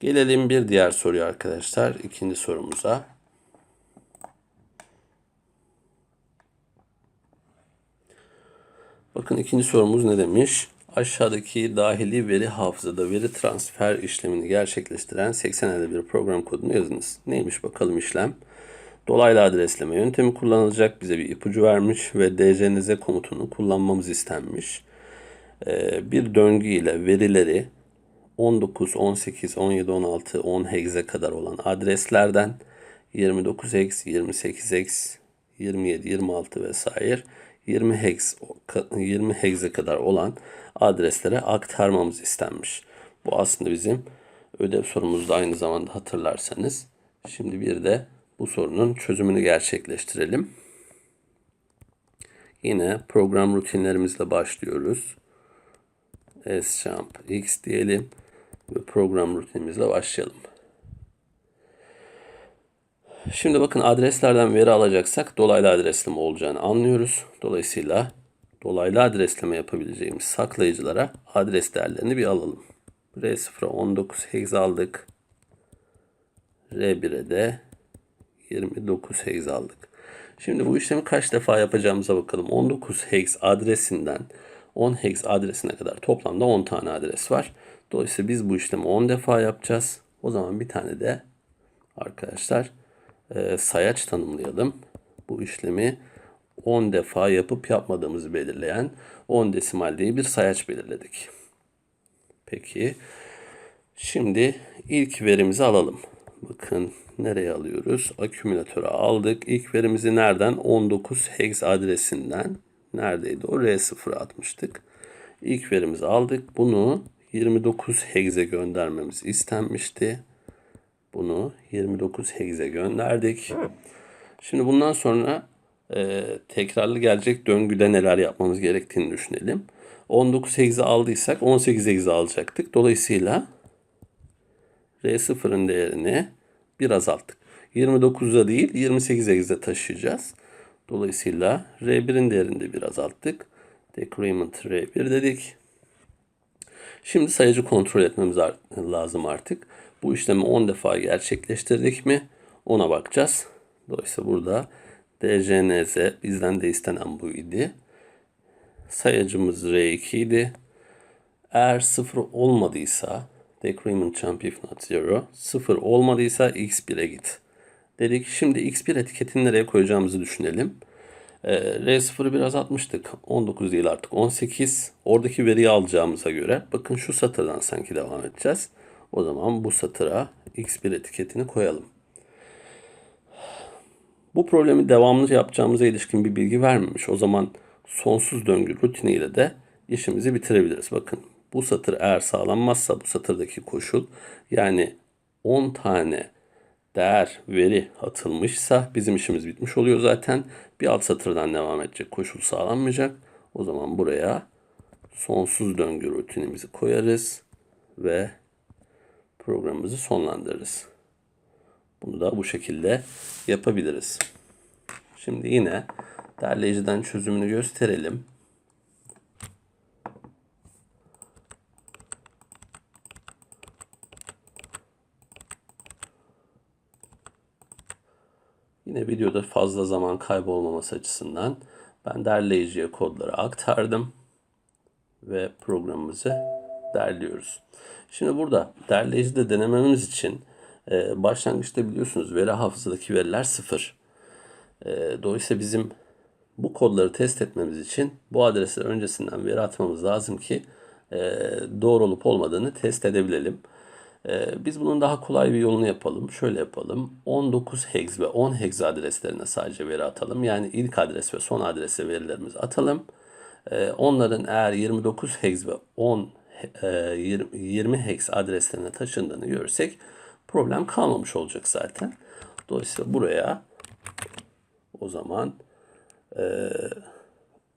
Gelelim bir diğer soruya arkadaşlar. ikinci sorumuza. Bakın ikinci sorumuz ne demiş? Aşağıdaki dahili veri hafızada veri transfer işlemini gerçekleştiren 8051 program kodunu yazınız. Neymiş bakalım işlem? Dolaylı adresleme yöntemi kullanılacak. Bize bir ipucu vermiş ve djnz komutunu kullanmamız istenmiş. Ee, bir döngü ile verileri 19, 18, 17, 16, 10 hex'e kadar olan adreslerden 29 hex, 28 hex, 27, 26 vesaire 20 hex 20 hex'e kadar olan adreslere aktarmamız istenmiş. Bu aslında bizim ödev sorumuzda aynı zamanda hatırlarsanız. Şimdi bir de bu sorunun çözümünü gerçekleştirelim. Yine program rutinlerimizle başlıyoruz. sjump x diyelim program rutinimizle başlayalım. Şimdi bakın adreslerden veri alacaksak dolaylı adresleme olacağını anlıyoruz. Dolayısıyla dolaylı adresleme yapabileceğimiz saklayıcılara adres değerlerini bir alalım. R0'a 19 hex aldık. R1'e de 29 hex aldık. Şimdi bu işlemi kaç defa yapacağımıza bakalım. 19 hex adresinden 10 hex adresine kadar toplamda 10 tane adres var. Dolayısıyla biz bu işlemi 10 defa yapacağız. O zaman bir tane de arkadaşlar e, sayaç tanımlayalım. Bu işlemi 10 defa yapıp yapmadığımızı belirleyen 10 desimal diye bir sayaç belirledik. Peki şimdi ilk verimizi alalım. Bakın nereye alıyoruz? Akümülatöre aldık. İlk verimizi nereden? 19 hex adresinden. Neredeydi o? R0'a atmıştık. İlk verimizi aldık. Bunu 29 hex'e göndermemiz istenmişti. Bunu 29 hex'e gönderdik. Şimdi bundan sonra e, tekrarlı gelecek döngüde neler yapmamız gerektiğini düşünelim. 19 hex'i aldıysak 18 hex'i alacaktık. Dolayısıyla R0'ın değerini bir azalttık. 29'a değil 28 hex'e taşıyacağız. Dolayısıyla R1'in değerini de bir azalttık. Decrement R1 dedik. Şimdi sayıcı kontrol etmemiz lazım artık. Bu işlemi 10 defa gerçekleştirdik mi ona bakacağız. Dolayısıyla burada DJNZ bizden de istenen bu idi. Sayacımız R2 idi. Eğer 0 olmadıysa decrement jump if not 0 0 olmadıysa x1'e git. Dedik şimdi x1 etiketini nereye koyacağımızı düşünelim. Ee, R0'ı biraz atmıştık. 19 değil artık 18. Oradaki veriyi alacağımıza göre bakın şu satırdan sanki devam edeceğiz. O zaman bu satıra x1 etiketini koyalım. Bu problemi devamlı yapacağımıza ilişkin bir bilgi vermemiş. O zaman sonsuz döngü rutiniyle de işimizi bitirebiliriz. Bakın bu satır eğer sağlanmazsa bu satırdaki koşul yani 10 tane değer veri atılmışsa bizim işimiz bitmiş oluyor zaten. Bir alt satırdan devam edecek koşul sağlanmayacak. O zaman buraya sonsuz döngü rutinimizi koyarız ve programımızı sonlandırırız. Bunu da bu şekilde yapabiliriz. Şimdi yine derleyiciden çözümünü gösterelim. Yine videoda fazla zaman kaybolmaması açısından ben derleyiciye kodları aktardım ve programımızı derliyoruz. Şimdi burada derleyicide denememiz için e, başlangıçta biliyorsunuz veri hafızadaki veriler sıfır. E, dolayısıyla bizim bu kodları test etmemiz için bu adresler öncesinden veri atmamız lazım ki e, doğru olup olmadığını test edebilelim. E, biz bunun daha kolay bir yolunu yapalım. Şöyle yapalım. 19 hex ve 10 hex adreslerine sadece veri atalım. Yani ilk adres ve son adrese verilerimizi atalım. E, onların eğer 29 hex ve 10 20 e, hex adreslerine taşındığını görsek problem kalmamış olacak zaten. Dolayısıyla buraya o zaman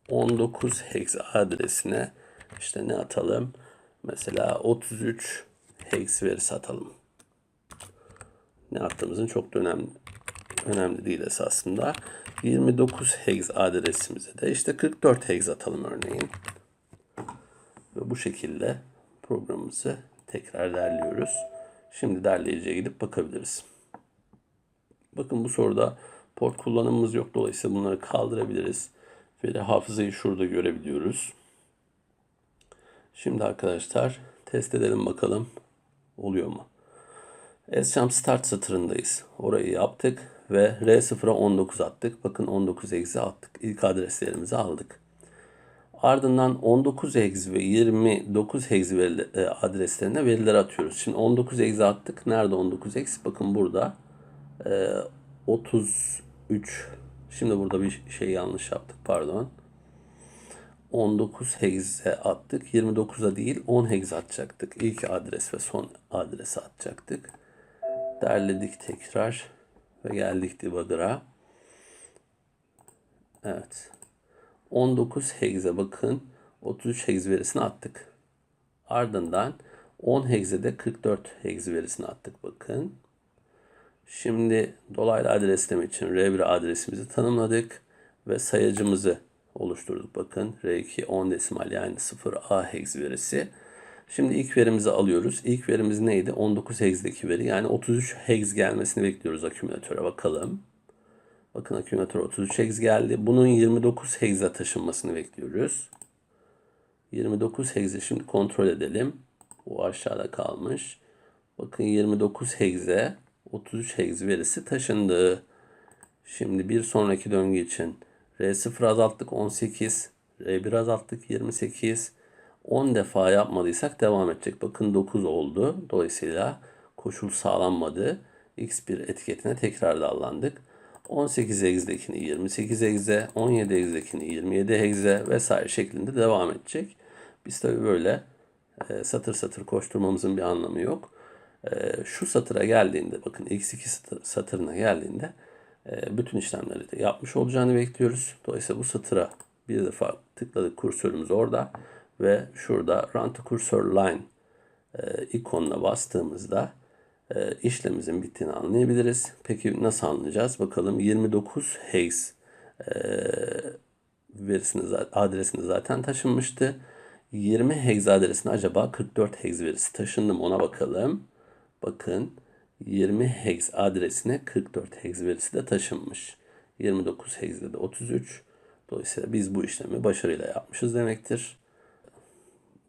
19 e, hex adresine işte ne atalım? Mesela 33 hex verisi atalım. Ne attığımızın çok da önemli önemli değil esasında. 29 hex adresimize de işte 44 hex atalım örneğin. Ve bu şekilde programımızı tekrar derliyoruz. Şimdi derleyiciye gidip bakabiliriz. Bakın bu soruda port kullanımımız yok. Dolayısıyla bunları kaldırabiliriz. Veri hafızayı şurada görebiliyoruz. Şimdi arkadaşlar test edelim bakalım oluyor mu? Esjump start satırındayız. Orayı yaptık ve R0'a 19 attık. Bakın 19 eksi attık. İlk adreslerimizi aldık. Ardından 19 hex ve 29 hex veri, e, adreslerine veriler atıyoruz. Şimdi 19 hex attık. Nerede 19 hex? Bakın burada. E, 33 Şimdi burada bir şey yanlış yaptık. Pardon. 19 hex'e attık. 29'a değil 10 hex atacaktık. İlk adres ve son adresi atacaktık. Derledik tekrar ve geldik debugger'a. Evet. 19 hex'e bakın. 33 hex verisini attık. Ardından 10 hex'e de 44 hex verisini attık bakın. Şimdi dolaylı adresleme için R1 adresimizi tanımladık ve sayacımızı oluşturduk. Bakın R2 10 desimal yani 0A hex verisi. Şimdi ilk verimizi alıyoruz. İlk verimiz neydi? 19 hex'deki veri. Yani 33 hex gelmesini bekliyoruz akümülatöre. Bakalım. Bakın akümülatör 33 hex geldi. Bunun 29 hex'e taşınmasını bekliyoruz. 29 hex'i şimdi kontrol edelim. Bu aşağıda kalmış. Bakın 29 hex'e 33 hex verisi taşındı. Şimdi bir sonraki döngü için R0 azalttık 18, R1 azalttık 28. 10 defa yapmadıysak devam edecek. Bakın 9 oldu. Dolayısıyla koşul sağlanmadı. X1 etiketine tekrar dallandık. 18 hex'dekini 28 hex'e, 17 hex'dekini 27 hex'e vesaire şeklinde devam edecek. Biz tabi böyle e, satır satır koşturmamızın bir anlamı yok. E, şu satıra geldiğinde bakın x2 satır, satırına geldiğinde bütün işlemleri de yapmış olacağını bekliyoruz. Dolayısıyla bu satıra bir defa tıkladık kursörümüz orada ve şurada Run to Cursor Line e, ikonuna bastığımızda e, işlemimizin bittiğini anlayabiliriz. Peki nasıl anlayacağız? Bakalım 29 hex e, verisini adresini zaten taşınmıştı. 20 hex adresine acaba 44 hex verisi taşındı mı ona bakalım. Bakın 20 hex adresine 44 hex verisi de taşınmış. 29 hex'de de 33. Dolayısıyla biz bu işlemi başarıyla yapmışız demektir.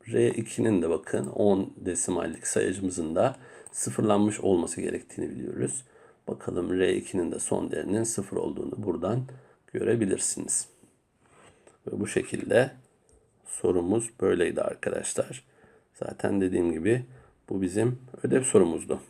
R2'nin de bakın 10 desimallik sayacımızın da sıfırlanmış olması gerektiğini biliyoruz. Bakalım R2'nin de son değerinin sıfır olduğunu buradan görebilirsiniz. Ve bu şekilde sorumuz böyleydi arkadaşlar. Zaten dediğim gibi bu bizim ödev sorumuzdu.